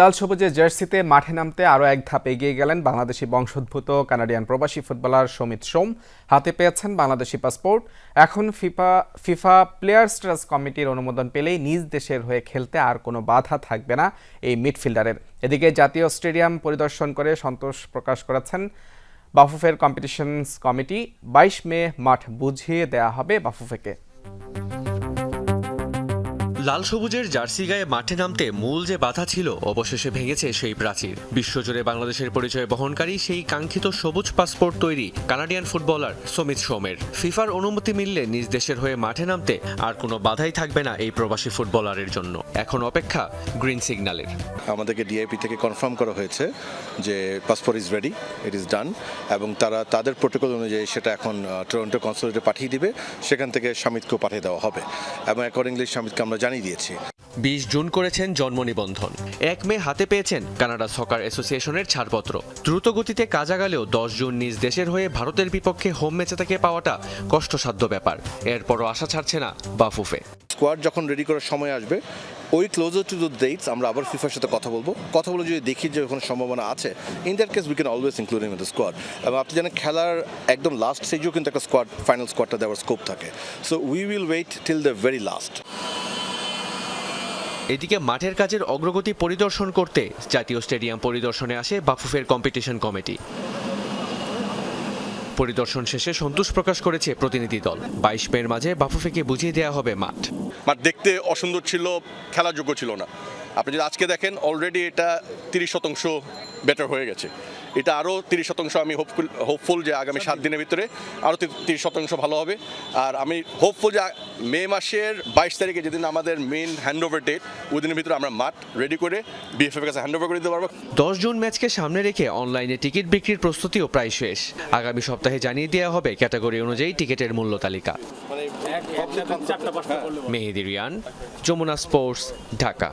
লাল সবুজের জার্সিতে মাঠে নামতে আরও এক ধাপ এগিয়ে গেলেন বাংলাদেশি বংশোদ্ভূত কানাডিয়ান প্রবাসী ফুটবলার সমিত সোম। হাতে পেয়েছেন বাংলাদেশি পাসপোর্ট। এখন ফিফা ফিফা প্লেয়ার্স ট্রাস্ট কমিটির অনুমোদন পেলেই নিজ দেশের হয়ে খেলতে আর কোনো বাধা থাকবে না এই মিডফিল্ডারের। এদিকে জাতীয় স্টেডিয়াম পরিদর্শন করে সন্তোষ প্রকাশ করেছেন বাফুফের কম্পিটিশনস কমিটি। বাইশ মে মাঠ বুঝিয়ে দেয়া হবে বাফুফেকে। লাল সবুজের জার্সি গায়ে মাঠে নামতে মূল যে বাধা ছিল, অবশেষে ভেঙেছে সেই প্রাচীর। বিশ্বজুড়ে বাংলাদেশের পরিচয় বহনকারী সেই কাঙ্ক্ষিত সবুজ পাসপোর্ট তৈরি কানাডিয়ান ফুটবলার সমিত সোমের। ফিফার অনুমতি মিললে নিজ দেশের হয়ে মাঠে নামতে আর কোনো বাধাই থাকবে না এই প্রবাসী ফুটবলারের জন্য। এখন অপেক্ষা গ্রিন সিগন্যালের। আমাদেরকে ডিআইপি থেকে কনফার্ম করা হয়েছে। যে passport is ready it is done এবং তারা তাদের প্রোটোকল অনুযায়ী সেটা এখন টরন্টো কনসুলেটে পাঠিয়ে দিবে, সেখান থেকে স্বামিতকেও পাঠিয়ে দেওয়া হবে। এবং অ্যাকর্ডিংলি স্বামিতকে আমরা জানিয়ে দিয়েছি। বিশ জুন করেছেন জন্ম নিবন্ধন। এক মে হাতে পেয়েছেন কানাডা সকার অ্যাসোসিয়েশনের ছাড়পত্র। দ্রুত গতিতে কাজ আগালেও দশ জুন নিজ দেশের হয়ে ভারতের বিপক্ষে হোম ম্যাচে থেকে পাওয়াটা কষ্টসাধ্য ব্যাপার। এরপরও আশা ছাড়ছে না বাফুফে। স্কোয়াড যখন রেডি করার সময় আসবে, ওই ক্লোজার টু দ্য ডেটস আমরা আবার ফিফার সাথে কথা বলব। কথা বলে যদি দেখি যে ওখানে সম্ভাবনা আছে in that case we can always include in the squad এবং আপনি জানেন খেলার একদম লাস্ট স্টেজেও কিন্তু একটা স্কোয়াড ফাইনাল স্কোয়াডটা দেওয়ার স্কোপ থাকে। So we will wait till the very last এদিকে মাঠের কাজের অগ্রগতি পরিদর্শন করতে জাতীয় স্টেডিয়াম পরিদর্শনে আসে বাফুফের কম্পিটিশন কমিটি পরিদর্শন শেষে সন্তোষ প্রকাশ করেছে প্রতিনিধি দল। বাইশ মেয়ের মাঝে বাফুফেকে বুঝিয়ে দেওয়া হবে মাঠ। মাঠ দেখতে অসুন্দর ছিল, খেলাযোগ্য ছিল না। আপনি যদি আজকে দেখেন অলরেডি এটা তিরিশ শতাংশ বেটার হয়ে গেছে। এটা আরও তিরিশ শতাংশ আমি হোপফুল হোপফুল যে আগামী সাত দিনের ভিতরে আরও তিরিশ শতাংশ ভালো হবে। আর আমি হোপফুল যে মে মাসের বাইশ তারিখে যেদিন আমাদের মেন হ্যান্ড ওভার ডেট ওই দিনের ভিতরে আমরা মাঠ রেডি করে বিএফএফ কাছে হ্যান্ড ওভার করে দিতে পারব। দশ জুন ম্যাচকে সামনে রেখে অনলাইনে টিকিট বিক্রির প্রস্তুতিও প্রায় শেষ। আগামী সপ্তাহে জানিয়ে দেওয়া হবে ক্যাটাগরি অনুযায়ী টিকিটের মূল্য তালিকা। মেহেদি রিয়ান যমুনা স্পোর্টস ঢাকা।